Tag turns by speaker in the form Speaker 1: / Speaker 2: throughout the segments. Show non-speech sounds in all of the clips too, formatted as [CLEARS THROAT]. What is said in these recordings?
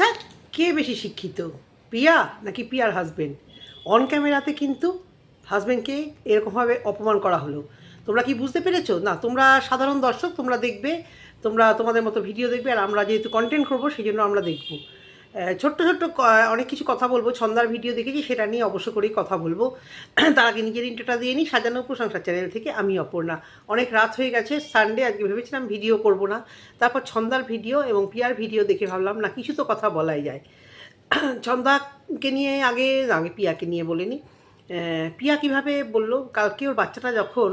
Speaker 1: আচ্ছা কে বেশি শিক্ষিত, পিয়া নাকি পিয়ার হাজবেন্ড অন ক্যামেরাতে কিন্তু হাজব্যান্ডকে এরকমভাবে অপমান করা হলো। তোমরা কি বুঝতে পেরেছ? না, তোমরা সাধারণ দর্শক, তোমরা দেখবে, তোমরা তোমাদের মতো ভিডিও দেখবে, আর আমরা যেহেতু কন্টেন্ট করব, সেই জন্য আমরা দেখব। ছোট্ট ছোট্ট অনেক কিছু কথা বলব। ছন্দার ভিডিও দেখেছি সেটা নিয়ে অবশ্য করেই কথা বলব। [CLEARS THROAT] তার আগে নিজের ইন্টারটা দিয়ে নিই। সাজানো প্রশংসা চ্যানেল থেকে আমি অপর্ণা। অনেক রাত হয়ে গেছে সানডে আজকে ভেবেছিলাম ভিডিও করব না। তারপর ছন্দার ভিডিও এবং পিয়ার ভিডিও দেখে ভাবলাম না কিছু তো কথা বলাই যায়। [CLEARS THROAT] ছন্দাকে নিয়ে আগে আগে পিয়াকে নিয়ে বলিনি আহ, পিয়া কীভাবে বলল? কালকে ওর বাচ্চাটা যখন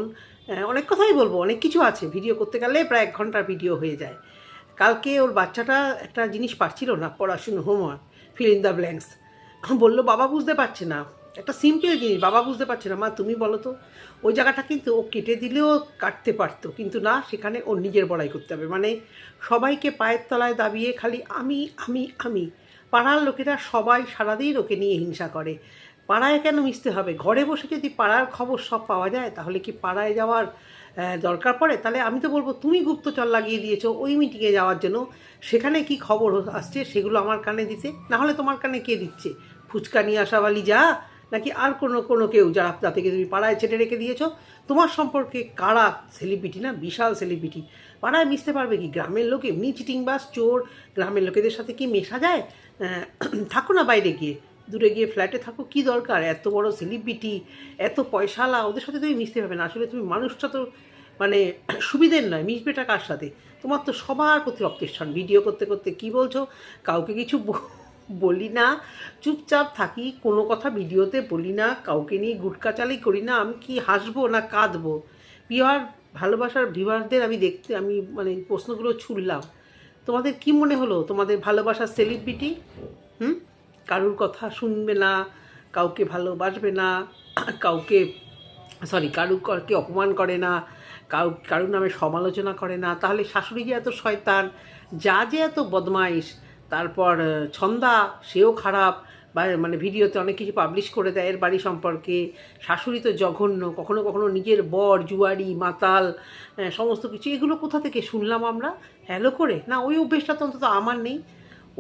Speaker 1: অনেক কথাই বলব অনেক কিছু আছে। ভিডিও করতে গেলে প্রায় এক ঘণ্টার ভিডিও হয়ে যায়। কালকে ওর বাচ্চাটা একটা জিনিস পারছিল না, পড়াশুনো homework fill in the blanks বলল, বাবা বুঝতে পারছে না। একটা সিম্পল জিনিস, বাবা বুঝতে পারছে না। মা, তুমি বলো তো, ওই জায়গাটা কিন্তু ও কেটে দিলেও কাটতে পারতো, কিন্তু না, সেখানে ওর নিজের বড়াই করতে হবে। মানে সবাইকে পায়ের তলায় দাবিয়ে খালি আমি আমি আমি। পাড়ার লোকেরা সবাই সারাদিন ওকে নিয়ে হিংসা করে। পাড়ায় কেন মিশতে হবে? ঘরে বসে যদি পাড়ার খবর সব পাওয়া যায়, তাহলে কি পাড়ায় যাওয়ার দরকার পড়ে, তাহলে আমি তো বলব তুমি গুপ্তচর লাগিয়ে দিয়েছ ওই মিটিংয়ে যাওয়ার জন্য। সেখানে কি খবর আসছে সেগুলো আমার কানে দিতে না হলে তোমার কানে কে দিচ্ছে? ফুচকা নিয়ে আসাওয়ালি যা, নাকি আর কোনো কোনো কেউ যারা যাতে তুমি পাড়ায় ছেটে রেখে দিয়েছ? তোমার সম্পর্কে কারা সেলিব্রিটি না বিশাল সেলিব্রিটি পাড়ায় মিশতে পারবে কি? গ্রামের লোক এমনি চিটিং বাস চোর, গ্রামের লোকেদের সাথে কি মেশা যায়? [CLEARS THROAT] থাকো না বাইরে গিয়ে, দূরে গিয়ে ফ্ল্যাটে থাকো, কি দরকার? এত বড় সেলিব্রিটি এত পয়সালা ওদের সাথে তুমি মিশতে পারবে না। আসলে তুমি মানুষটা তো মানে সুবিধের নয়, মিশবেটা কার সাথে? তোমার তো সবার প্রতি অবজেকশন ভিডিও করতে করতে কি বলছো? কাউকে কিছু বলি না। চুপচাপ থাকি, কোনো কথা ভিডিওতে বলি না, কাউকে নিয়ে গুটকাচালি করি না, আমি কি হাসবো না কাঁদবো? পিওর ভালোবাসার ভিউয়ারদের আমি দেখতে, আমি মানে প্রশ্নগুলো ছুড়লাম। তোমাদের কি মনে হলো? তোমাদের ভালোবাসার সেলিব্রিটি হুম? কারুর কথা শুনবে না, কাউকে ভালোবাসবে না, কাউকে সরি কারুকে অপমান করে না কাউ কারুর নামে সমালোচনা করে না। তাহলে শাশুড়ি যে এত শয়তান, যা যে এত বদমাইশ, তারপর ছন্দা, সেও খারাপ, বা মানে ভিডিওতে অনেক কিছু পাবলিশ করে দেয় এর বাড়ি সম্পর্কে। শাশুড়ি তো জঘন্য, কখনো কখনো নিজের বর জুয়ারি মাতাল সমস্ত কিছু, এগুলো কোথা থেকে শুনলাম আমরা? হ্যালো করে? না, ওই অভ্যেসটা তো অন্তত আমার নেই।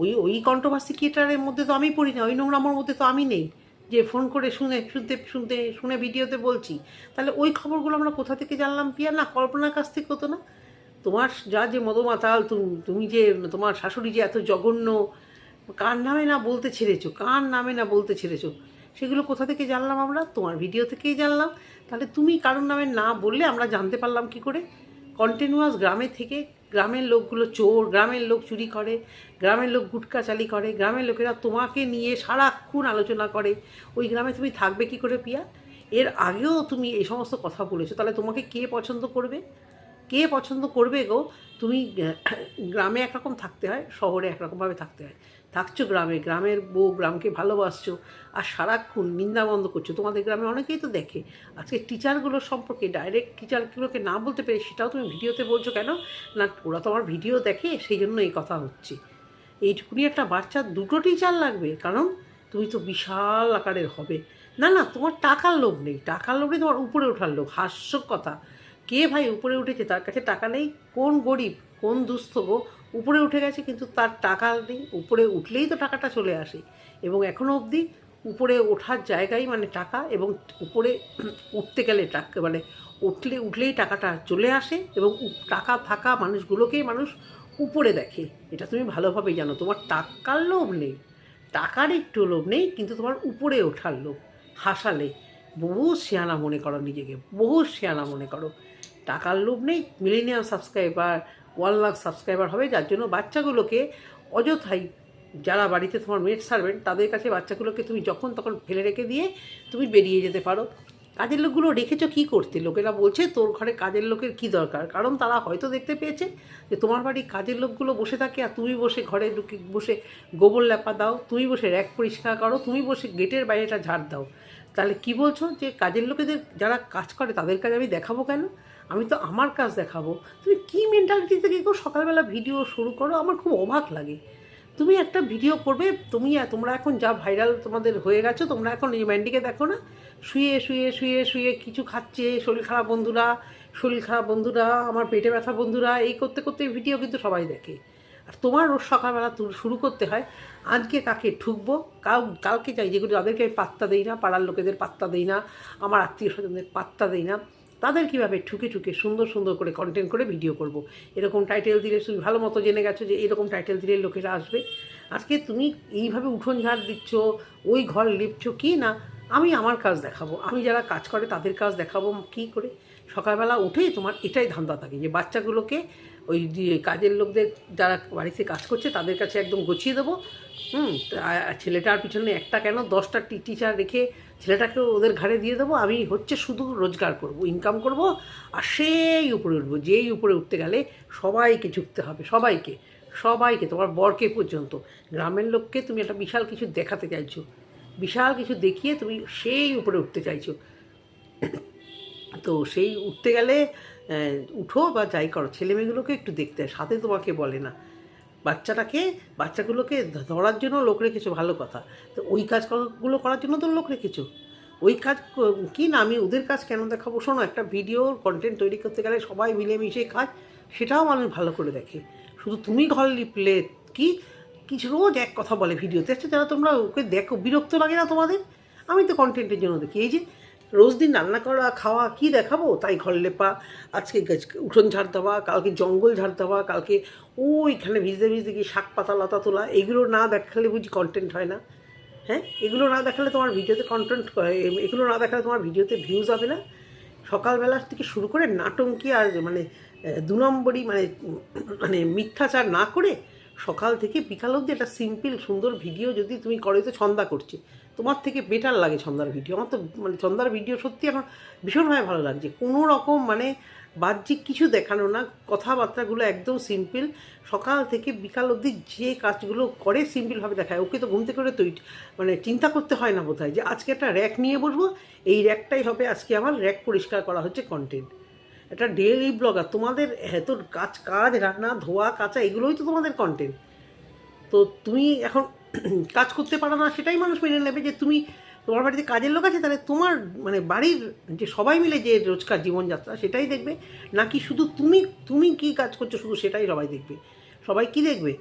Speaker 1: ওই ওই কন্ট্রোভার্সি ক্রিয়েটারের মধ্যে তো আমি পড়ি না, ওই নোংরামোর মধ্যে তো আমি নেই। যে ফোন করে শুনে, শুনতে শুনতে, শুনে ভিডিওতে বলছি, তাহলে ওই খবরগুলো আমরা কোথা থেকে জানলাম পিয়া? না, কল্পনার কাছ থেকে হতো না। তোমার যা যে মদমাতাল, তুমি তুমি যে, তোমার শাশুড়ি যে এত জঘন্য, কার নামে না বলতে ছেড়েছো? কার নামে না বলতে ছেড়েছো? সেগুলো কোথা থেকে জানলাম আমরা? তোমার ভিডিও থেকেই জানলাম। তাহলে তুমি কারোর নামে না বললে আমরা জানতে পারলাম কি করে? কন্টিনিউয়াস গ্রামে থেকে গ্রামের লোকগুলো চোর, গ্রামের লোক চুরি করে, গ্রামের লোক গুটকা চালি করে, গ্রামের লোকেরা তোমাকে নিয়ে সারাক্ষণ আলোচনা করে। ওই গ্রামে তুমি থাকবে কি করে পিয়া? এর আগেও তুমি এই সমস্ত কথা বলেছ, তাহলে তোমাকে কে পছন্দ করবে? কে পছন্দ করবে গো? তুমি গ্রামে একরকম থাকতে হয়, শহরে একরকমভাবে থাকতে হয়। থাকছো গ্রামে, গ্রামের বউ গ্রামকে ভালোবাসছো আর সারাক্ষণ নিন্দা বন্ধ করছ। তোমাদের গ্রামে অনেকেই তো দেখে। আজকে টিচারগুলোর সম্পর্কে ডাইরেক্ট টিচারগুলোকে না বলতে পেরে সেটাও তুমি ভিডিওতে বলছো কেন? না, ওরা তো আমার ভিডিও দেখে, সেই জন্য এই কথা হচ্ছে। এইটুকুনি একটা বাচ্চার দুটো টিচার লাগবে। কারণ তুমি তো বিশাল আকারের হবে। না না, তোমার টাকার লোভ নেই। টাকার লোভ নেই তোমার উপরে ওঠার লোভ। হাস্য কথা। কে ভাই উপরে উঠেছে? তার কাছে টাকা নেই? কোন গরিব, কোন দুস্থ গো? উপরে উঠে গেছে, কিন্তু তার টাকা নেই। উপরে উঠলেই তো টাকাটা চলে আসে। এবং এখনও অবধি উপরে ওঠার জায়গায় মানে টাকা, এবং উপরে উঠতে গেলে টাকা মানে উঠলে, উঠলেই টাকাটা চলে আসে, এবং টাকা থাকা মানুষগুলোকেই মানুষ উপরে দেখে। এটা তুমি ভালোভাবেই জানো। তোমার টাকার লোভ নেই। টাকার একটু লোভ নেই, কিন্তু তোমার উপরে ওঠার লোভ। হাসালে বহু শিয়ানা মনে করো নিজেকে বহু শিয়ানা মনে করো। টাকার লোভ নেই, millennium subscriber one lakh subscriber হবে, যার জন্য বাচ্চাগুলোকে অযথাই যারা বাড়িতে তোমার মেড সার্ভেন্ট তাদের কাছে বাচ্চাগুলোকে তুমি যখন তখন ফেলে রেখে দিয়ে তুমি বেরিয়ে যেতে পারো। কাজের লোকগুলো রেখেছো কী করতে? লোকেরা বলছে তোর ঘরে কাজের লোকের কী দরকার? কারণ তারা হয়তো দেখতে পেয়েছে যে তোমার বাড়ি কাজের লোকগুলো বসে থাকে আর তুমি বসে ঘরে ঢুকে বসে গোবর ল্যাপা দাও, তুমি বসে র্যাক পরিষ্কার করো, তুমি বসে গেটের বাইরেটা ঝাড় দাও। তাহলে কি বলছো? যে কাজের লোকেদের যারা কাজ করে তাদের কাজ আমি দেখাবো কেন? আমি তো আমার কাজ দেখাবো। তুমি কী মেন্টালিটি থেকে কেউ সকালবেলা ভিডিও শুরু করো? আমার খুব অবাক লাগে। তুমি একটা ভিডিও করবে, তুমি তোমরা এখন যা ভাইরাল তোমাদের হয়ে গেছো, তোমরা এখন এই ম্যান্ডিকে দেখো না? শুয়ে শুয়ে শুয়ে শুয়ে কিছু খাচ্ছে শরীর খারাপ বন্ধুরা, শরীর খারাপ বন্ধুরা, আমার পেটে ব্যথা বন্ধুরা, এই করতে করতে ভিডিও কিন্তু সবাই দেখে। আর তোমার রোজ সকালবেলা শুরু করতে হয়, আজকে কাকে ঠুকবো? কাউ কালকে চাই যেগুলো যাদেরকে আমি পাত্তা দিই না, পাড়ার লোকেদের পাত্তা দিই না, আমার আত্মীয় স্বজনদের পাত্তা দিই না। তাদের কীভাবে ঠুকে ঠুকে সুন্দর সুন্দর করে কন্টেন্ট করে ভিডিও করব। এরকম টাইটেল দিলে তুমি ভালো মতো জেনে গেছো যে এরকম টাইটেল দিলে লোকেরা আসবে। আজকে তুমি এইভাবে উঠোন ঝাড় দিচ্ছ, ওই ঘর লিপছো কি না, আমি আমার কাজ দেখাবো। আমি যারা কাজ করে তাদের কাজ দেখাবো কি করে? সকালবেলা উঠেই তোমার এটাই ধান্দা থাকে যে বাচ্চাগুলোকে ওই কাজের লোকদের যারা বাড়িতে কাজ করছে তাদের কাছে একদম গুছিয়ে দেবো। হুম ছেলেটার পিছনে একটা কেন দশটা টিচার রেখে ছেলেটাকে ওদের ঘাড়ে দিয়ে দেবো, আমি হচ্ছে শুধু রোজগার করব ইনকাম করব, আর সেই উপরে উঠবো, যেই উপরে উঠতে গেলে সবাইকে ঝুঁকতে হবে, সবাইকে সবাইকে, তোমার বরকে পর্যন্ত। গ্রামের লোককে তুমি একটা বিশাল কিছু দেখাতে চাইছো, বিশাল কিছু দেখিয়ে তুমি সেই উপরে উঠতে চাইছো। তো সেই উঠতে গেলে উঠো বা যাই করো, ছেলেমেয়েগুলোকে একটু দেখতে হয় সাথে তোমাকে বলে না। বাচ্চাটাকে, বাচ্চাগুলোকে ধরার জন্য লোক রেখেছো, ভালো কথা। তো ওই কাজগুলো করার জন্য তো লোক রেখেছো। ওই কাজ কি না, আমি ওদের কাজ কেন দেখাবো? শোনো, একটা ভিডিও কন্টেন্ট তৈরি করতে গেলে সবাই মিলেমিশে কাজ, সেটাও মানুষ ভালো করে দেখে। শুধু তুমি ঘর লিপলে কি? কিছু রোজ এক কথা বলে ভিডিওতে আচ্ছা যারা তোমরা ওকে দেখো, বিরক্ত লাগে না তোমাদের? আমি তো কন্টেন্টের জন্য দেখি। এই যে রোজ দিন রান্না করা, খাওয়া, কি দেখাবো? তাই ঘর লেপা, আজকে উঠোন ঝাড় দেওয়া, কালকে জঙ্গল ঝাড় দেওয়া, কালকে ওইখানে ভিজতে ভিজতে গিয়ে শাক পাতা, লতা তোলা, এগুলো না দেখালে বুঝি কন্টেন্ট হয় না। হ্যাঁ? এগুলো না দেখালে তোমার ভিডিওতে কন্টেন্ট এগুলো না দেখালে তোমার ভিডিওতে ভিউজ হবে না। সকালবেলা থেকে শুরু করে নাটঙ্কি আর মানে দু নম্বরই মানে মানে মিথ্যাচার না করে সকাল থেকে বিকাল অবধি একটা সিম্পল সুন্দর ভিডিও যদি তুমি করো তো ছন্দা করছে। তোমার থেকে বেটার লাগে ছন্দার ভিডিও আমার তো মানে ছন্দার ভিডিও সত্যি এখন ভীষণভাবে ভালো লাগছে। কোনো রকম মানে বাহ্যিক কিছু দেখানো না, কথাবার্তাগুলো একদম সিম্পল সকাল থেকে বিকাল অবধি যে কাজগুলো করে সিম্পলভাবে দেখায়। ওকে তো ঘুম থেকে করে তৈরি মানে চিন্তা করতে হয় না বোধহয় যে আজকে একটা র্যাক নিয়ে বসবো, এই র্যাকটাই হবে আজকে আমার র্যাক পরিষ্কার করা হচ্ছে কন্টেন্ট এটা ডেইলি ব্লগার তোমাদের এত কাজ কাজ, রান্না, ধোয়া, কাচা, এগুলোই তো তোমাদের কন্টেন্ট তো তুমি এখন কাজ করতে পারো না, সেটাই মানুষ মেনে নেবে যে তুমি তোমার বাড়িতে কাজের লোক আছে, তাহলে তোমার মানে বাড়ির যে সবাই মিলে যে রোজকার জীবনযাত্রা সেটাই দেখবে। নাকি শুধু তুমি তুমি কি কাজ করছ শুধু সেটাই সবাই দেখবে? সবাই কি দেখবে?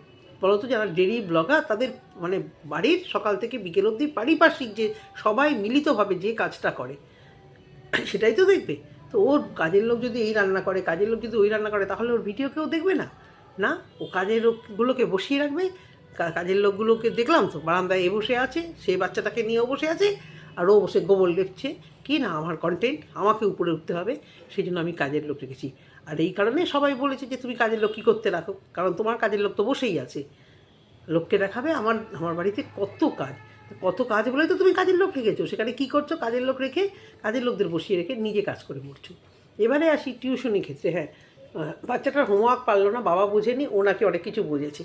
Speaker 1: বলতো যারা ডেলি ব্লগার, তাদের মানে বাড়ির সকাল থেকে বিকেল অবধি পারিপার্শ্বিক যে সবাই মিলিতভাবে যে কাজটা করে, সেটাই তো দেখবে। তো ওর কাজের লোক যদি এই রান্না করে, কাজের লোক যদি ওই রান্না করে, তাহলে ওর ভিডিও কেউ দেখবে না? না? ও কাজের লোকগুলোকে বসিয়ে রাখবে কাজের লোকগুলোকে দেখলাম তো বারান্দায় এ বসে আছে সেই বাচ্চাটাকে নিয়েও বসে আছে, আর ও বসে গোবর লেপছে। কি না, আমার কন্টেন্ট আমাকে উপরে উঠতে হবে সেই জন্য আমি কাজের লোক রেখেছি। আর এই কারণে সবাই বলেছে যে, তুমি কাজের লোক কী করতে রাখো? কারণ তোমার কাজের লোক তো বসেই আছে। লোককে দেখাবে, আমার আমার বাড়িতে কত কাজ। কত কাজ বলে তো তুমি কাজের লোক রেখেছো। সেখানে কী করছ? কাজের লোক রেখে, কাজের লোকদের বসিয়ে রেখে নিজে কাজ করে মরছো। এবারে আসি টিউশনি ক্ষেত্রে হ্যাঁ। বাচ্চাটার হোমওয়ার্ক পারল না, বাবা বোঝেনি, ওনাকে অনেক কিছু বুঝেছে।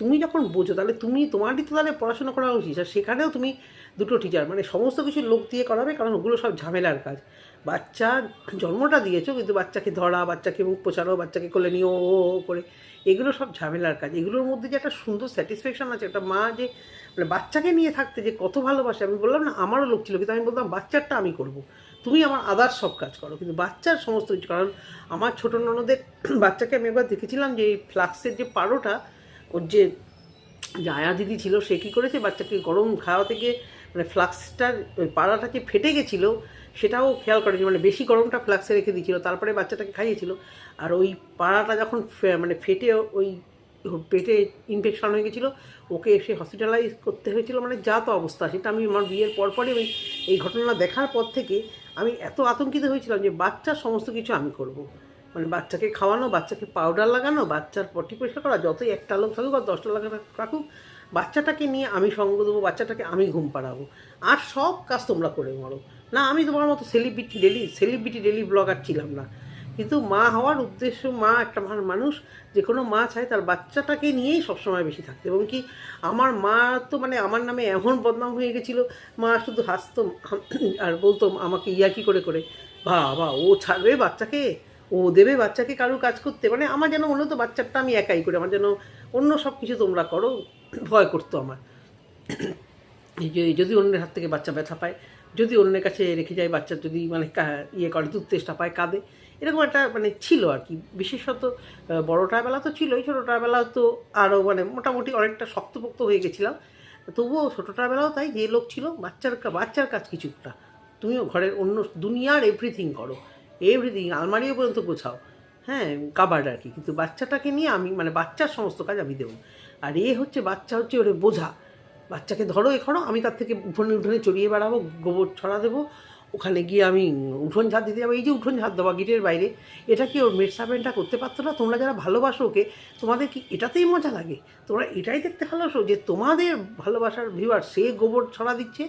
Speaker 1: তুমি যখন বোঝো, তাহলে তুমি তোমারই তো তাহলে পড়াশোনা করা উচিত। আর সেখানেও তুমি দুটো টিচার মানে সমস্ত কিছু লোক দিয়ে করাবে, কারণ ওগুলো সব ঝামেলার কাজ। বাচ্চা জন্মটা দিয়েছ, কিন্তু বাচ্চাকে ধরা, বাচ্চাকে মুখ পোছানো, বাচ্চাকে কোলে নিয়ে ও করে, এগুলো সব ঝামেলার কাজ। এগুলোর মধ্যে যে একটা সুন্দর স্যাটিসফ্যাকশন আছে, একটা মা যে মানে বাচ্চাকে নিয়ে থাকতে যে কত ভালোবাসে, আমি বললাম না, আমারও লোক ছিল, কিন্তু আমি বললাম বাচ্চারটা আমি করব। তুমি আমার আদার সব কাজ করো। কিন্তু বাচ্চার সমস্ত কিছু, কারণ আমার ছোটো ননদের বাচ্চাকে আমি একবার দেখেছিলাম যে এই ফ্লাক্সের যে পারোটা ওর যে যে আয়া দিদি ছিল, সে কী করেছে? বাচ্চাকে গরম খাওয়া থেকে মানে ফ্লাক্সটার ওই পাড়াটা যে ফেটে গেছিল, সেটাও খেয়াল করেনি। মানে বেশি গরমটা ফ্লাক্সে রেখে দিয়েছিল, তারপরে বাচ্চাটাকে খাইয়েছিল। আর ওই পাড়াটা যখন মানে ফেটে ওই পেটে ইনফেকশন হয়ে গেছিল, ওকে এসে হসপিটালাইজ করতে হয়েছিল মানে যা তো অবস্থা। সেটা আমি আমার বিয়ের পরপরই আমি এই ঘটনা দেখার পর থেকে আমি এত আতঙ্কিত হয়েছিলাম যে বাচ্চার সমস্ত কিছু আমি করব। মানে বাচ্চাকে খাওয়ানো, বাচ্চাকে পাউডার লাগানো, বাচ্চার পটি পরিষ্কার করা, যতই একটা লোক থাকুক আর দশটা লোক থাকুক, বাচ্চাটাকে নিয়ে আমি সঙ্গ দেবো, বাচ্চাটাকে আমি ঘুম পাড়াবো। আর সব কাজ তোমরা করে মরো। না, আমি তোমার মতো celebrity daily celebrity daily blogger ছিলাম না। কিন্তু মা হওয়ার উদ্দেশ্য, মা একটা মানুষ, যে কোনো মা চায় তার বাচ্চাটাকে নিয়েই সবসময় বেশি থাকতে। এবং কি আমার মা তো মানে আমার নামে এমন বদনাম হয়ে গেছিল, মা শুধু হাসতো আর বলতো, আমাকে ইয়াকি করে করে? বাবা, ও ছাড়বে বাচ্চাকে? ও দেবে বাচ্চাকে কারও কাজ করতে? মানে আমার যেন মনে হতো বাচ্চাটা আমি একাই করি। আমার যেন অন্য সব কিছু তোমরা করো, ভয় করতো আমার। যে, যদি অন্যের হাত থেকে বাচ্চা ব্যথা পায়, যদি অন্যের কাছে রেখে যায় বাচ্চা, যদি মানে ইয়ে করে দুধ পায়, কাঁদে, এরকম একটা মানে ছিল আর কি। বিশেষত বড়টার বেলা তো ছিলই, ছোটোটার বেলা তো আরও মানে মোটামুটি অনেকটা শক্তপোক্ত হয়ে গেছিলাম। তবুও ছোটোটার বেলাও তাই, যে লোক ছিল, বাচ্চার বাচ্চার কাজ কিছুটা। তুমিও ঘরের অন্য, দুনিয়ার এভরিথিং করো। এভরিথিং আলমারিও পর্যন্ত গোছাও। হ্যাঁ কাবার্ড আর কি। কিন্তু বাচ্চাটাকে নিয়ে আমি মানে বাচ্চার সমস্ত কাজ আমি দেবো। আর এ হচ্ছে বাচ্চা হচ্ছে ওরে বোঝা। বাচ্চাকে ধরো এ করো আমি তার থেকে উঠোনে উঠোনে চড়িয়ে বেড়াবো, গোবর ছড়া দেবো ওখানে গিয়ে আমি উঠোন ঝাড় দিতে যাব। এই যে উঠোন ঝাড় দেওয়া গিটের বাইরে, এটা কি ওর মেড সার্ভেন্টটা করতে পারতো না? তোমরা যারা ভালোবাসো ওকে, তোমাদের কি এটাতেই মজা লাগে? তোমরা এটাই দেখতে ভালোবাসো যে তোমাদের ভালোবাসার ভিউয়ার সে গোবর ছড়া দিচ্ছে,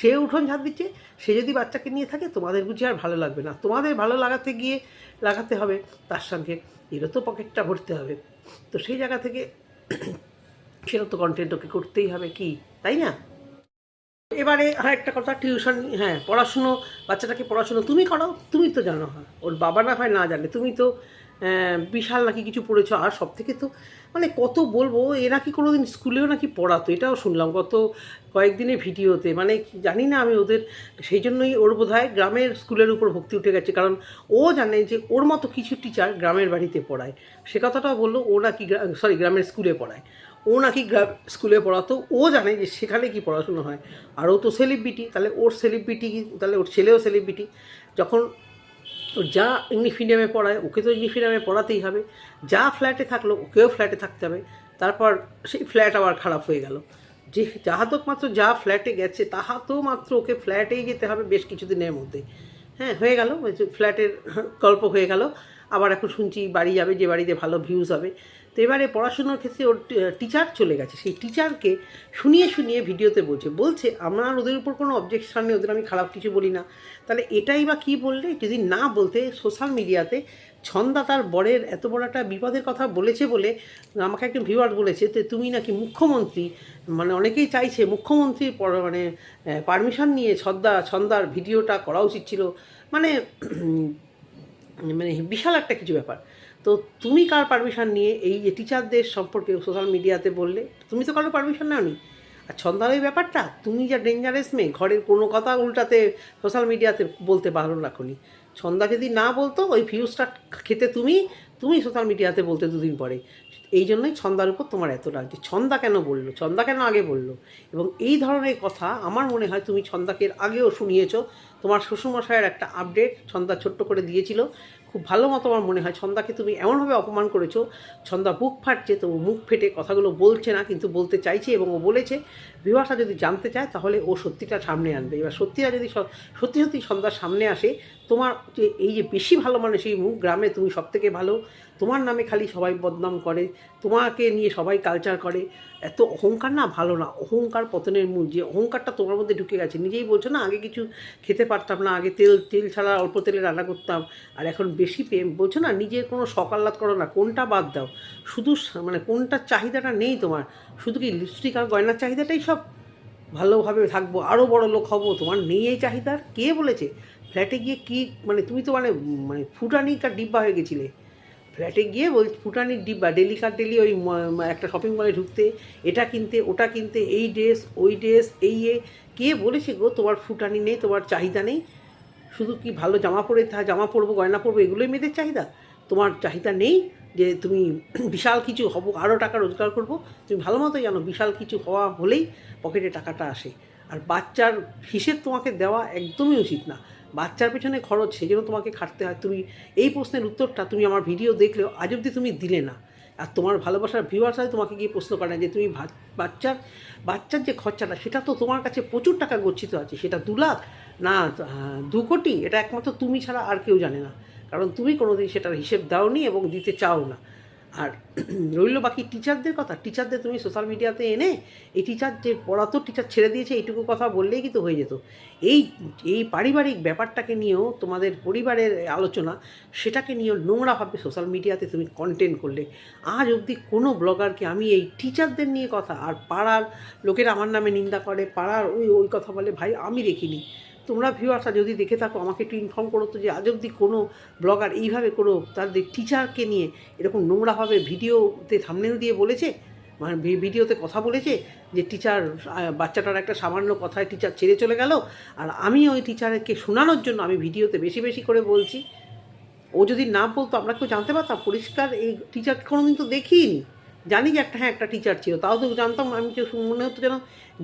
Speaker 1: সে উঠোন ঝাড় দিচ্ছে, সে যদি বাচ্চাকে নিয়ে থাকে, তোমাদের বুঝি আর ভালো লাগবে না। তোমাদের ভালো লাগাতে গিয়ে লাগাতে হবে তার সঙ্গে। এরও তো পকেটটা ভরতে হবে। তো সেই জায়গা থেকে সেটা তো কন্টেন্ট ওকে করতেই হবে কি? তাই না? এবারে হ্যাঁ একটা কথা টিউশন হ্যাঁ পড়াশুনো, বাচ্চাটাকে পড়াশুনো তুমি করো তুমি তো জানো হ্যাঁ। ওর বাবা না হয় না জানে, তুমি তো বিশাল নাকি কিছু পড়েছো, আর সব থেকে তো মানে কত বলব এ নাকি কোনো দিন স্কুলেও নাকি পড়াতো, এটাও শুনলাম গত কয়েকদিনের ভিডিওতে মানে জানি না আমি ওদের, সেই জন্যই ওর বোধ গ্রামের স্কুলের উপর ভক্তি উঠে গেছে, কারণ ও জানে যে ওর মতো কিছু টিচার গ্রামের বাড়িতে পড়ায়। সে কথাটাও বলল, ও নাকি সরি গ্রামের স্কুলে পড়ায়। ও নাকি স্কুলে পড়াতো ও জানে যে সেখানে কি পড়াশুনো হয়। আর ও তো সেলিব্রিটি তাহলে ওর সেলিব্রিটি তাহলে ওর ছেলেও সেলিব্রিটি যখন যা ইংলিশ মিডিয়ামে পড়ায়, ওকে তো ইংলিশ মিডিয়ামে পড়াতেই হবে। যা ফ্ল্যাটে থাকল, ওকেও ফ্ল্যাটে থাকতে হবে। তারপর সেই ফ্ল্যাট আবার খারাপ হয়ে গেল। যে যাহা তো মাত্র যা ফ্ল্যাটে গেছে তাহা তো মাত্র ওকে ফ্ল্যাটেই যেতে হবে বেশ কিছুদিনের মধ্যে। হ্যাঁ হয়ে গেল। ফ্ল্যাটের গল্প হয়ে গেল। আবার এখন শুনছি বাড়ি যাবে, যে বাড়িতে ভালো ভিউজ হবে। তো এবারে পড়াশুনোর ক্ষেত্রে ওর টিচার চলে গেছে। সেই টিচারকে শুনিয়ে শুনিয়ে ভিডিওতে বলছে বলছে, আমার ওদের উপর কোনো অবজেকশন নেই, ওদের আমি খারাপ কিছু বলি না। তাহলে এটাই বা কী বললে? যদি না বলতে সোশ্যাল মিডিয়াতে ছন্দা তার বরের এত বড় একটা বিপদের কথা বলেছে বলে আমাকে একজন ভিউয়ার বলেছে, তো তুমি নাকি মুখ্যমন্ত্রী? মানে অনেকেই চাইছে মুখ্যমন্ত্রীর মানে পারমিশন নিয়ে ছন্দা, ছন্দার ভিডিওটা করা উচিত ছিল। মানে মানে বিশাল একটা কিছু ব্যাপার। তো তুমি কার পারমিশন নিয়ে এই যে টিচারদের সম্পর্কে সোশ্যাল মিডিয়াতে বললে? তুমি তো কারও পারমিশন নাওনি। আর ছন্দার ওই ব্যাপারটা, তুমি যা ডেঞ্জারাস মেয়ে, ঘরের কোনো কথা উল্টাতে সোশ্যাল মিডিয়াতে বলতে বারণ রাখুনি ছন্দা যদি না বলতো, ওই ভিউজটা খেতে তুমি তুমি সোশ্যাল মিডিয়াতে বলতে দুদিন পরে। এই জন্যই ছন্দার উপর তোমার এত রাগ যে ছন্দা কেন বলল? ছন্দা কেন আগে বলল? এবং এই ধরনের কথা আমার মনে হয় তুমি ছন্দাকে আগেও শুনিয়েছ। তোমার শ্বশুরমশাইয়ের একটা আপডেট ছন্দা ছোট্ট করে দিয়েছিল। খুব ভালো মতো আমার মনে হয়। ছন্দাকে তুমি এমনভাবে অপমান করেছ, ছন্দা বুক ফাটছে তো মুখ ফেটে কথাগুলো বলছে না, কিন্তু বলতে চাইছে এবং ও বলেছে বিভাষা যদি জানতে চায়, তাহলে ও সত্যিটা সামনে আনবে। এবার সত্যিটা যদি সত্যি সত্যি ছন্দার সামনে আসে, তোমার যে, এই যে, বেশি ভালো মানুষ এই মুখ গ্রামে তুমি সবথেকে ভালো তোমার নামে খালি সবাই বদনাম করে, তোমাকে নিয়ে সবাই কালচার করে। এত অহংকার না? ভালো না। অহংকার পতনের মূল। যে অহংকারটা তোমার মধ্যে ঢুকে গেছে। নিজেই বলছো না, আগে কিছু খেতে পারতাম না, আগে তেল তেল ছাড়া অল্প তেলে রান্না করতাম। আর এখন বেশি প্রেম। বলছো না, নিজের কোনো সকাল্লাত করো না। কোনটা বাদ দাও? শুধু মানে কোনটার চাহিদাটা নেই তোমার? শুধু কি লিপস্টিক আর গয়নার চাহিদাটাই সব? ভালোভাবে থাকব আরও বড় লোক হব। তোমার নেই এই চাহিদার? কে বলেছে? ফ্ল্যাটে গিয়ে কি মানে তুমি তো মানে মানে ফুটানি ফুটানিকার ডিব্বা হয়ে গেছিলে। ফ্ল্যাটে গিয়ে ওই ফুটানির ডিব্বা, ডেলি কার ডেলি ওই একটা শপিং মলে ঢুকতে, এটা কিনতে, ওটা কিনতে, এই ড্রেস ওই ড্রেস এই এ। কে বলেছে গো, তোমার ফুটানি নেই, তোমার চাহিদা নেই? শুধু কি ভালো জামা পরে থা, জামা পরবো, গয়না পরবো, এগুলোই মেয়েদের চাহিদা? তোমার চাহিদা নেই যে তুমি [CLEARS THROAT] বিশাল কিছু হব আরও টাকা রোজগার করব? তুমি ভালো মতো জানো, বিশাল কিছু হওয়া হলেই পকেটে টাকাটা আসে। আর বাচ্চার হিসেব তোমাকে দেওয়া একদমই উচিত না। বাচ্চার পেছনে খরচ সেই জন্য তোমাকে খাটতে হয়। তুমি এই প্রশ্নের উত্তরটা তুমি আমার ভিডিও দেখলেও আজ অবধি তুমি দিলে না। আর তোমার ভালোবাসার ভিউয়ার্স আছে তোমাকে গিয়ে প্রশ্ন করে যে তুমি বাচ্চার বাচ্চার যে খরচাটা, সেটা তো তোমার কাছে প্রচুর টাকা গচ্ছিত আছে। সেটা দু লাখ না দু কোটি, এটা একমাত্র তুমি ছাড়া আর কেউ জানে না। কারণ তুমি কোনোদিন সেটার হিসেব দাওনি এবং দিতে চাও না আর রইল বাকি টিচারদের কথা। টিচারদের তুমি সোশ্যাল মিডিয়াতে এনে এই টিচার যে পড়াতো টিচার ছেড়ে দিয়েছে, এইটুকু কথা বললেই কিন্তু হয়ে যেত। এই এই পারিবারিক ব্যাপারটাকে নিয়েও তোমাদের পরিবারের আলোচনা, সেটাকে নিয়েও নোংরাভাবে সোশ্যাল মিডিয়াতে তুমি কন্টেন্ট করলে। আজ অবধি কোনো ব্লগারকে আমি এই টিচারদের নিয়ে কথা, আর পাড়ার লোকেরা আমার নামে নিন্দা করে, পাড়ার ওই ওই কথা বলে, ভাই, আমি দেখিনি। তোমরা ভিউয়ার্সরা যদি দেখে থাকো, আমাকে একটু ইনফর্ম করো তো যে আজ অবধি কোনো ব্লগার এইভাবে কোনো তাদের টিচারকে নিয়ে এরকম নোংরাভাবে ভিডিওতে থামনেল দিয়ে বলেছে? মানে ভিডিওতে কথা বলেছে যে টিচার বাচ্চাটার একটা সামান্য কথায় টিচার ছেড়ে চলে গেল আর আমি ওই টিচারকে শোনানোর জন্য আমি ভিডিওতে বেশি বেশি করে বলছি। ও যদি না বলতো, আমরা কেউ জানতে পারতাম। পরিষ্কার এই টিচার কোনোদিন তো দেখিনি। জানি যে একটা হ্যাঁ একটা টিচার ছিল, তাও তো জানতাম, আমি মনে হতো যেন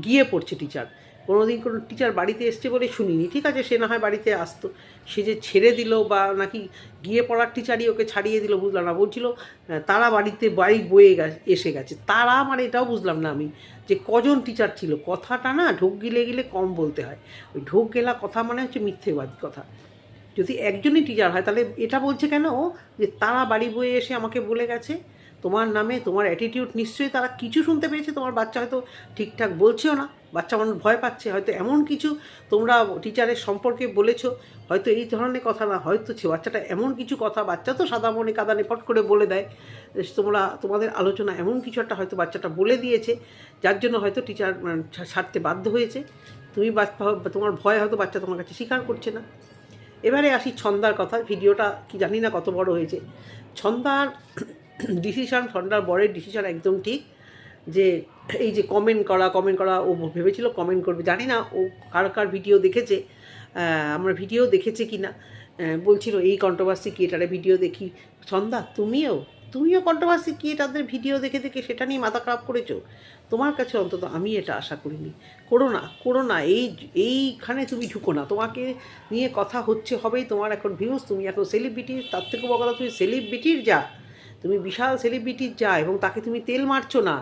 Speaker 1: গিয়ে পড়ছে টিচার কোনোদিন কোনো টিচার বাড়িতে এসছে বলে শুনিনি। ঠিক আছে, সে না হয় বাড়িতে আসতো। সে যে ছেড়ে দিল বা নাকি গিয়ে পড়ার টিচারই ওকে ছাড়িয়ে দিল, বুঝলাম না। বলছিল তারা বাড়িতে বাড়ি বয়ে এসে গেছে। তারা মানে এটাও বুঝলাম না আমি, যে কজন টিচার ছিল। কথাটা না ঢোক গিলে গেলে কম বলতে হয়। ওই ঢোক গেলা কথা মানে হচ্ছে মিথ্যেবাদী কথা। যদি একজনই টিচার হয়, তাহলে এটা বলছে কেন? ও যে তারা বাড়ি বয়ে এসে আমাকে বলে গেছে, তোমার নামে, তোমার অ্যাটিটিউড নিশ্চয়ই তারা কিছু শুনতে পেয়েছে, তোমার বাচ্চা হয়তো ঠিকঠাক বলছেও না। বাচ্চা মানুষ ভয় পাচ্ছে, হয়তো এমন কিছু তোমরা টিচারের সম্পর্কে বলেছ, হয়তো এই ধরনের কথা না, হয়তো বাচ্চাটা এমন কিছু কথা, বাচ্চা তো সাদা মনে কাদানে ফট করে বলে দেয়। তোমরা, তোমাদের আলোচনা এমন কিছু একটা হয়তো বাচ্চাটা বলে দিয়েছে, যার জন্য হয়তো টিচার ছাড়তে বাধ্য হয়েছে। তুমি বাচ্চা তোমার ভয় হয়তো বাচ্চা তোমার কাছে স্বীকার করছে না। এবারে আসি ছন্দার কথা, ভিডিওটা কি জানি না কত বড় হয়েছে। ছন্দার ডিসিশন ছন্দার বরের ডিসিশন একদম ঠিক। যে এই যে কমেন্ট করা কমেন্ট করা, ও ভেবেছিল কমেন্ট করবে। জানি না ও কার কার ভিডিও দেখেছে আমরা ভিডিও দেখেছে কি না বলছিল, এই কন্ট্রোভার্সি ক্রিয়েটারে ভিডিও দেখি। ছন্দা, তুমিও? তুমিও কন্ট্রোভার্সি ক্রিয়েটারদের ভিডিও দেখে দেখে সেটা নিয়ে মাথা খারাপ করেছ? তোমার কাছে অন্তত আমি এটা আশা করিনি। করো না করো না, এই, এইখানে তুমি ঢুকো না। তোমাকে নিয়ে কথা হচ্ছে, হবেই। তোমার এখন ভিউজ তুমি এখন সেলিব্রিটি তার থেকে বড় কথা, তুমি সেলিব্রিটির যা। তুমি বিশাল সেলিব্রিটির যা এবং তাকে তুমি তেল মারছো না।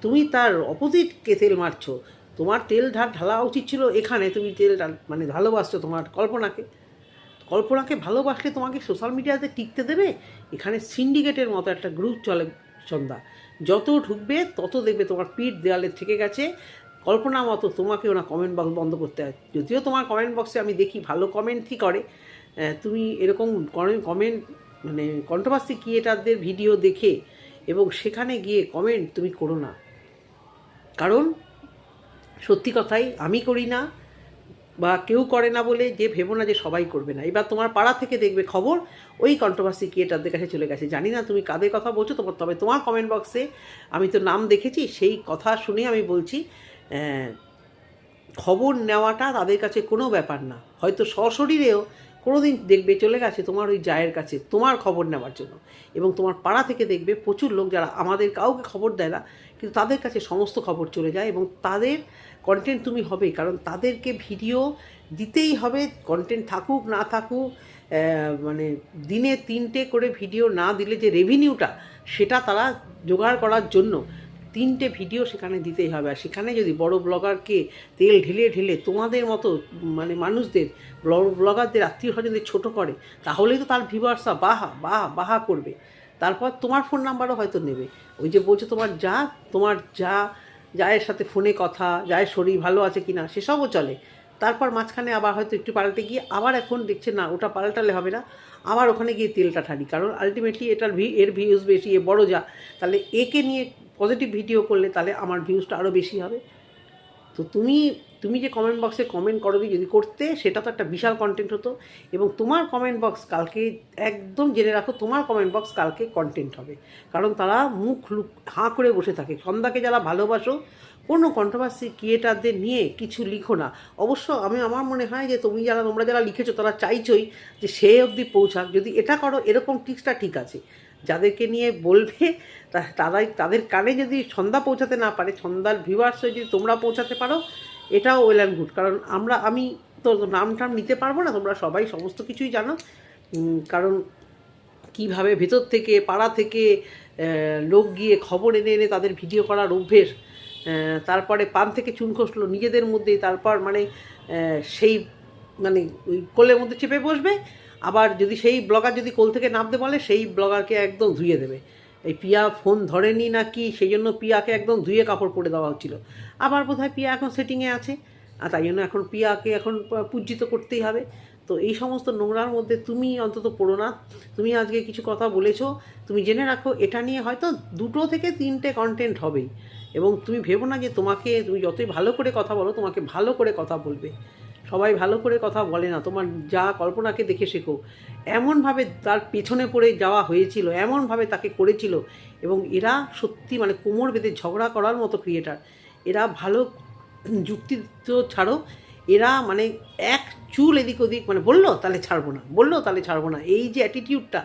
Speaker 1: তুমি তার অপোজিটকে তেল মারছো? তোমার তেল ঢা ঢালা উচিত ছিল এখানে, তুমি তেল ঢাল- মানে ভালোবাসছো তোমার কল্পনাকে। কল্পনাকে ভালোবাসলে তোমাকে সোশ্যাল মিডিয়াতে টিকতে দেবে? এখানে সিন্ডিকেটের মতো একটা গ্রুপ চলে সন্ধ্যা। যত ঢুকবে, তত দেখবে তোমার পিঠ দেওয়ালে থেকে গেছে। কল্পনা মতো তোমাকে ওনা কমেন্ট বক্স বন্ধ করতে হয়। যদিও তোমার কমেন্ট বক্সে আমি দেখি ভালো কমেন্টই করে। তুমি এরকম কমেন্ট মানে কন্ট্রোভার্সি ক্রিয়েটারদের ভিডিও দেখে এবং সেখানে গিয়ে কমেন্ট তুমি করো না। কারণ সত্যি কথাই আমি করি না বা কেউ করে না বলে যে ভেবো না যে সবাই করবে না। এবার তোমার পাড়া থেকে দেখবে খবর, ওই কন্ট্রোভার্সি ক্রিয়েটারদের কাছে চলে গেছে। জানি না তুমি কাদের কথা বলছো, তোমার তবে তোমার কমেন্ট বক্সে আমি তো নাম দেখেছি, সেই কথা শুনে আমি বলছি খবর নেওয়াটা তাদের কাছে কোনো ব্যাপার না। হয়তো সশরীরেও কোনো দিন দেখবে চলে গেছে তোমার ওই জায়ের কাছে, তোমার খবর নেওয়ার জন্য। এবং তোমার পাড়া থেকে দেখবে প্রচুর লোক যারা আমাদের কাউকে খবর দেয় না কিন্তু তাদের কাছে সমস্ত খবর চলে যায় এবং তাদের কন্টেন্ট তুমি হবে কারণ তাদেরকে ভিডিও দিতেই হবে কন্টেন্ট থাকুক, না থাকুক মানে দিনে তিনটে করে ভিডিও না দিলে যে রেভিনিউটা সেটা তারা জোগাড় করার জন্য তিনটে ভিডিও সেখানে দিতেই হবে। আর সেখানে যদি বড় ব্লগারকে তেল ঢেলে ঢেলে তোমাদের মতো মানে মানুষদের ব্লগারদের আত্মীয় স্বজনদের ছোটো করে, তাহলেই তো তার ভিউয়ার্সরা বাহা বাহা বাহা করবে। তারপর তোমার ফোন নাম্বারও হয়তো নেবে। ওই যে বলছো তোমার যা তোমার যা, জায়ের সাথে ফোনে কথা, জায়ের শরীর ভালো আছে কি না সেসবও চলে। তারপর মাঝখানে আবার হয়তো একটু পাল্টে গিয়ে আবার এখন দেখছে, না, ওটা পাল্টালে হবে না। আবার ওখানে গিয়ে তেলটা ঠানি কারণ আলটিমেটলি এটার ভি এর ভিউজ বেশি, এ বড় যা। তাহলে একে নিয়ে পজিটিভ ভিডিও করলে তাহলে আমার ভিউজটা আরও বেশি হবে। তো তুমি তুমি যে কমেন্ট বক্সে কমেন্ট করো যদি করতে, সেটা তো একটা বিশাল কন্টেন্ট হতো এবং তোমার কমেন্ট বক্স কালকে একদম জেনে রাখো, তোমার কমেন্ট বক্স কালকে কন্টেন্ট হবে। কারণ তারা মুখ লুক, হাঁ করে বসে থাকে। সন্ধ্যাকে যারা ভালোবাসো, কোনো কন্ট্রোভার্সি ক্রিয়েটারদের নিয়ে কিছু লিখো না। অবশ্য আমি, আমার মনে হয় যে তুমি যারা, তোমরা যারা লিখেছো, তারা চাইছই যে সে অবধি পৌঁছাক। যদি এটা করো, এরকম টিক্সটা ঠিক আছে। যাদেরকে নিয়ে বলবে তারাই, তাদের কানে যদি সন্ধ্যা পৌঁছাতে না পারে, সন্ধ্যার ভিউয়ার্স যদি তোমরা পৌঁছাতে পারো এটাও ওয়েল অ্যান্ড গুড কারণ আমরা, আমি তো নাম টাম নিতে পারব না, তোমরা সবাই সমস্ত কিছুই জানো। কারণ কীভাবে ভেতর থেকে, পাড়া থেকে লোক গিয়ে খবর এনে এনে তাদের ভিডিও করার অভ্যেস তারপরে পান থেকে চুন খসলো নিজেদের মধ্যেই তারপর মানে সেই মানে ওই কোলের মধ্যে চেপে বসবে, আবার যদি সেই ব্লগার যদি কোল থেকে নামতে বলে, সেই ব্লগারকে একদম ধুয়ে দেবে। এই পিয়া ফোন ধরেনি না কি সেই জন্য পিয়াকে একদম ধুয়ে কাপড় পরে দেওয়া হচ্ছিল। আবার বোধহয় পিয়া এখন সেটিংয়ে আছে। আর তাই জন্য এখন পিয়াকে এখন পূজিত করতেই হবে। তো এই সমস্ত নোংরার মধ্যে তুমি অন্তত পড়ো না। তুমি আজকে কিছু কথা বলেছ। তুমি জেনে রাখো, এটা নিয়ে হয়তো দুটো থেকে তিনটে কন্টেন্ট হবেই। এবং তুমি ভেবো না যে তোমাকে, তুমি যতই ভালো করে কথা বলো, তোমাকে ভালো করে কথা বলবে। সবাই ভালো করে কথা বলে না, তোমার যা কল্পনাকে দেখে শেখো। এমনভাবে তার পেছনে পড়ে যাওয়া হয়েছিল, এমনভাবে তাকে করেছিল এবং এরা সত্যি মানে কোমর বেঁধে ঝগড়া করার মতো ক্রিয়েটার এরা ভালো যুক্তি ছাড়ো, এরা মানে এক চুল এদিক ওদিক মানে বলল, তাহলে ছাড়বো না। বলল, তাহলে ছাড়বো না। এই যে অ্যাটিটিউডটা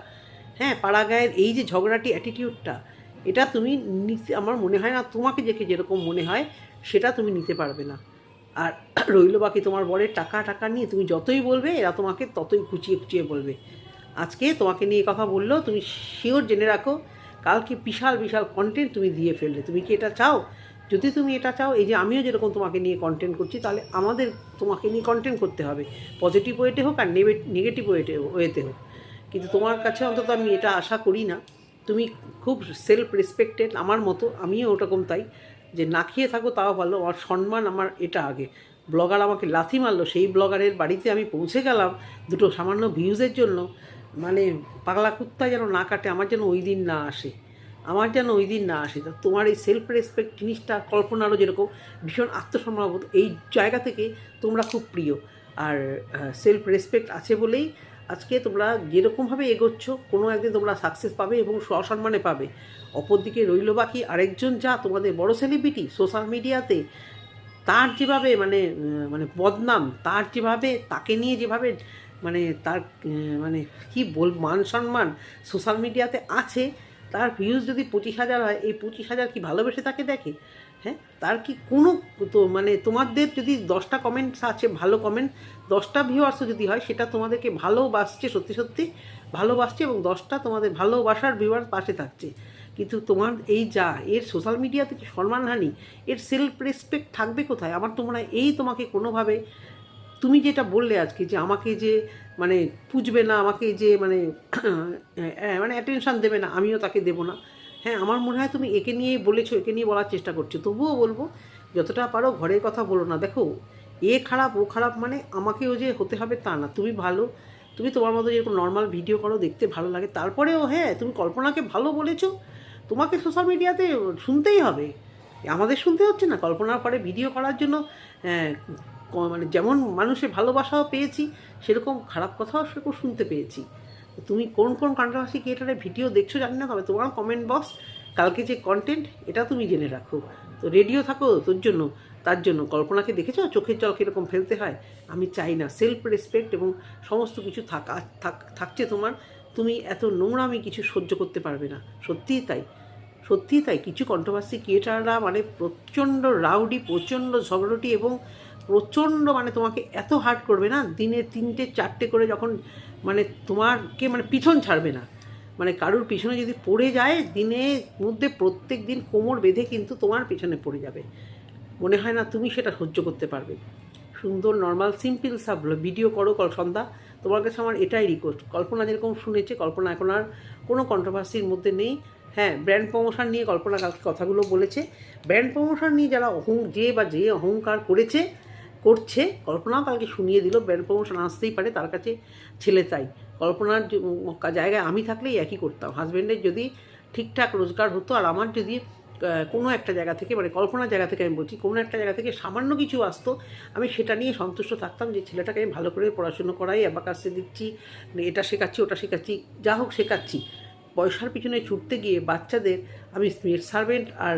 Speaker 1: হ্যাঁ পাড়া গায়ের এই যে ঝগড়াটি অ্যাটিটিউডটা এটা তুমি নিতে, আমার মনে হয় না তোমাকে দেখে যেরকম মনে হয়, সেটা তুমি নিতে পারবে না। আর [CLEARS THROAT] রইল বাকি তোমার বরের টাকা টাকা নিয়ে তুমি যতই বলবে, এরা তোমাকে ততই খুচিয়ে খুচিয়ে বলবে। আজকে তোমাকে নিয়ে কথা বলল, তুমি শিওর জেনে রাখো, কালকে বিশাল বিশাল কন্টেন্ট তুমি দিয়ে ফেললে। তুমি কি এটা চাও? যদি তুমি এটা চাও, এই যে আমিও যেরকম তোমাকে নিয়ে কন্টেন্ট করছি, তাহলে আমাদের তোমাকে নিয়ে কন্টেন্ট করতে হবে। পজিটিভ ওয়েতে হোক আর নেগেটিভ ওয়েটে ওয়েতে হোক। কিন্তু তোমার কাছে অন্তত আমি এটা আশা করি না। তুমি খুব সেলফ রেসপেক্টেড আমার মতো, আমিও ওরকম তাই। যে না খেয়ে থাকো তাও ভালো, আমার সম্মান, আমার এটা আগে। ব্লগার আমাকে লাথি মারলো, সেই ব্লগারের বাড়িতে আমি পৌঁছে গেলাম দুটো সামান্য ভিউজের জন্য। মানে পাগলা কুত্তা যেন না কাটে, আমার যেন ওই দিন না আসে। আমার যেন ওই দিন না আসে। তোমার এই সেলফ রেসপেক্ট জিনিসটা, কল্পনারও যেরকম ভীষণ আত্মসম্মানবোধ এই জায়গা থেকে তোমরা খুব প্রিয়। আর সেলফ রেসপেক্ট আছে বলেই আজকে তোমরা যেরকমভাবে এগোচ্ছ, কোনো একদিন তোমরা সাকসেস পাবে এবং সসম্মানে পাবে। অপরদিকে রইল বাকি আরেকজন যা তোমাদের বড় সেলিব্রিটি সোশ্যাল মিডিয়াতে তার যেভাবে মানে মানে বদনাম, তার যেভাবে, তাকে নিয়ে যেভাবে মানে তার মানে কি বল, মান সম্মান সোশ্যাল মিডিয়াতে আছে, তার ভিউজ যদি পঁচিশ হাজার হয়, এই পঁচিশ হাজার কি ভালোবেসে তাকে দেখে? হ্যাঁ তার কি কোনো তো মানে তোমাদের যদি দশটা কমেন্টস আছে, ভালো কমেন্ট দশটা ভিউয়ার্সও যদি হয়, সেটা তোমাদেরকে ভালোবাসছে সত্যি সত্যি, ভালোবাসছে এবং দশটা তোমাদের ভালোবাসার ভিউয়ার্স পাশে থাকছে। কিন্তু তোমার এই যা, এর সোশ্যাল মিডিয়াতে কি সম্মানহানি এর সেলফ রেসপেক্ট থাকবে কোথায়? আমার তো হয় এই তোমাকে কোনোভাবে, তুমি যেটা বললে আজকে যে আমাকে যে মানে পুজবে না, আমাকে যে মানে [COUGHS] মানে অ্যাটেনশান দেবে না, আমিও তাকে দেবো না। হ্যাঁ আমার মনে হয় তুমি একে নিয়েই বলেছ একে নিয়ে বলার চেষ্টা করছ। তবুও বলব যতটা পারো ঘরের কথা বলো না। দেখো এ খারাপ ও খারাপ মানে আমাকেও যে হতে হবে তা না। তুমি ভালো তুমি তোমার মতো যেরকম নর্মাল ভিডিও করো দেখতে ভালো লাগে। তারপরেও হ্যাঁ তুমি কল্পনাকে ভালো বলেছ তোমাকে সোশ্যাল মিডিয়াতে শুনতেই হবে। আমাদের শুনতে হচ্ছে না। কল্পনার পরে ভিডিও করার জন্য আহ, মানে যেমন মানুষের ভালোবাসাও পেয়েছি সেরকম খারাপ কথাও সেরকম শুনতে পেয়েছি। তুমি কোন কোন কন্ট্রোভার্সি ক্রিয়েটারের ভিডিও দেখছ জানি না, তবে তোমার কমেন্ট বক্স কালকে যে কন্টেন্ট এটা তুমি জেনে রাখো। তো রেডিও থাকো তোর জন্য, তার জন্য। কল্পনাকে দেখেছ? চোখের জল কীরকম ফেলতে হয়? আমি চাই না। সেলফ রেসপেক্ট এবং সমস্ত কিছু থাকা, থাক, থাকছে তোমার। তুমি এত নোংরামি কিছু সহ্য করতে পারবে না। সত্যিই তাই। সত্যিই তাই। কিছু কন্ট্রোভার্সি ক্রিয়েটাররা মানে প্রচণ্ড রাউডি প্রচণ্ড ঝগড়টি এবং প্রচণ্ড মানে তোমাকে এত হার্ট করবে না, দিনে তিনটে, চারটে করে যখন মানে তোমারকে মানে পিছন ছাড়বে না। মানে কারুর পিছনে যদি পড়ে যায়, দিনের মধ্যে প্রত্যেক দিন কোমর বেঁধে কিন্তু তোমার পিছনে পড়ে যাবে। মনে হয় না তুমি সেটা সহ্য করতে পারবে। সুন্দর নর্মাল সিম্পল সাব ভিডিও করো কল সন্ধ্যা। তোমার কাছে আমার এটাই রিকোয়েস্ট কল্পনা যেরকম শুনেছে, কল্পনা এখন আর কোনো কন্ট্রোভার্সির মধ্যে নেই। হ্যাঁ ব্র্যান্ড প্রমোশন নিয়ে কল্পনা কালকে কথাগুলো বলেছে। ব্র্যান্ড প্রমোশন নিয়ে যারা অহং যে বা যে অহংকার করেছে করছে কল্পনাও কালকে শুনিয়ে দিল ব্র্যান্ড প্রমোশন আসতেই পারে, তার কাছে ছেলে তাই কল্পনার জায়গায় আমি থাকলেই একই করতাম। হাজব্যান্ডের যদি ঠিকঠাক রোজগার হতো, আর আমার যদি কোনো একটা জায়গা থেকে মানে কল্পনার জায়গা থেকে আমি বলছি, কোনো একটা জায়গা থেকে সামান্য কিছু আসতো, আমি সেটা নিয়ে সন্তুষ্ট থাকতাম যে ছেলেটাকে আমি ভালো করে পড়াশুনো করাই, অ্যাবাকাসে দিচ্ছি এটা শেখাচ্ছি, ওটা শেখাচ্ছি, যা হোক শেখাচ্ছি। পয়সার পিছনে ছুটতে গিয়ে বাচ্চাদের আমি সার্ভেন্ট আর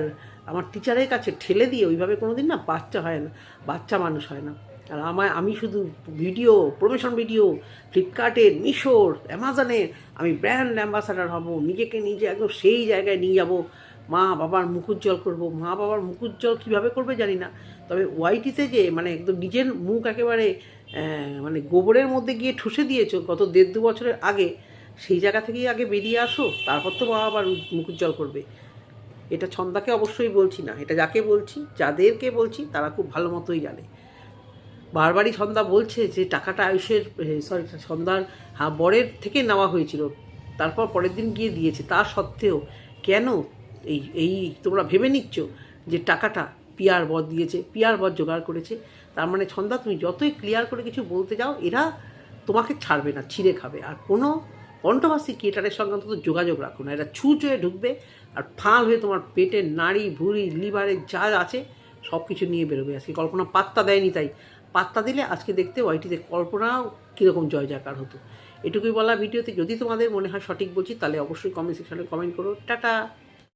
Speaker 1: আমার টিচারের কাছে ঠেলে দিয়ে ওইভাবে কোনো দিন না বাচ্চা হয় না, বাচ্চা মানুষ হয় না। আর আমায়, আমি শুধু ভিডিও প্রমোশন ভিডিও ফ্লিপকার্টের মিশোর অ্যামাজনের আমি ব্র্যান্ড অ্যাম্বাসাডার হব, নিজেকে নিজে একদম সেই জায়গায় নিয়ে যাব। মা বাবার মুখুজ্জ্বল করব। মা বাবার মুখুজ্জ্বল কীভাবে করবে জানি না। তবে ওয়াইটিতে যে মানে একদম নিজের মুখ একেবারে মানে গোবরের মধ্যে গিয়ে ঠুসে দিয়েছ গত দেড় দু বছরের আগে, সেই জায়গা থেকেই আগে বেরিয়ে আসো, তারপর তো বাবা আবার মুখুজ্জ্বল করবে। এটা ছন্দাকে অবশ্যই বলছি না, এটা যাকে বলছি, যাদেরকে বলছি, তারা খুব ভালো মতোই জানে। বারবারই ছন্দা বলছে যে টাকাটা আয়ুষের সরি হা- বরের থেকে নেওয়া হয়েছিল, তারপর পরের দিন গিয়ে দিয়েছে। তা সত্ত্বেও কেন এই এই তোমরা ভেবে নিচ্ছ যে টাকাটা পিয়ার বর দিয়েছে, পিয়ার বর জোগাড় করেছে? তার মানে ছন্দা, তুমি যতই ক্লিয়ার করে কিছু বলতে যাও, এরা তোমাকে ছাড়বে না, ছিঁড়ে খাবে। আর কোনো কণ্ঠভাষী ক্রিয়েটারের সঙ্গে অন্তত যোগাযোগ রাখো না। এটা ছুঁচ হয়ে ঢুকবে আর ফাঁল হয়ে তোমার পেটের নাড়ি ভুড়ি, লিভারে যা আছে সব কিছু নিয়ে বেরোবে। আজকে কল্পনা পাত্তা দেয়নি তাই। পাত্তা দিলে আজকে দেখতে ওয়াইটিতে কল্পনাও কীরকম জয় জাকার হতো। এটুকুই বলা ভিডিওতে। যদি তোমাদের মনে হয় সঠিক বলছি তাহলে অবশ্যই কমেন্ট সেকশনে কমেন্ট করো। টাটা!